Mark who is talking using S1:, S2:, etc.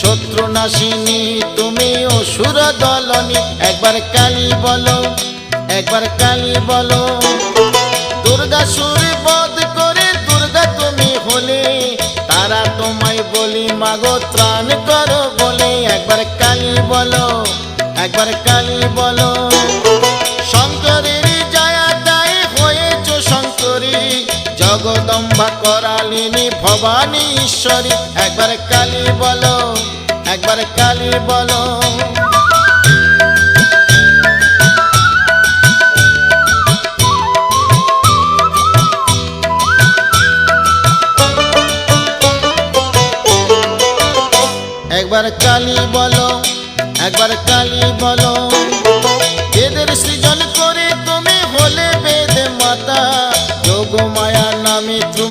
S1: শত্রু নাশিনী তুমি অসুর দলনি একবার কালী বলো, একবার কালী বলো। দুর্গা সুর বধ করে দুর্গা তুমি হলে, তারা তোমায় বলি মাগো, ত্রাণ করো বলে। একবার কালী বলো, একবার কালী বলো। জগদম্বা করালিনী, ভবানী ঈশ্বরী, একবার কালী বলো, একবার কালী বলো। একবার কালী বলো, একবার কালী বলো।